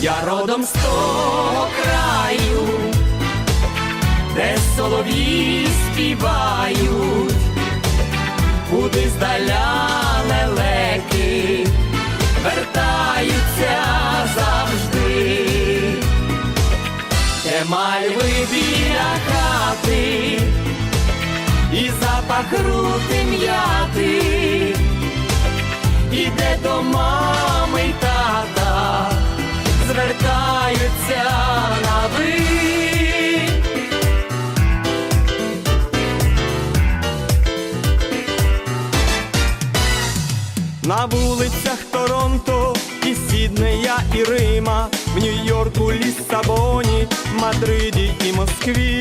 Я родом з того краю, де солов'ї співають, куди здаля лелеки вертаються завжди, де мальви хати і запах рути м'яти, іде до мами тата, звертаються на ви. На вулицях Торонто і Сіднея і Рима, в Нью-Йорку, Ліссабоні, Мадриді і Москві.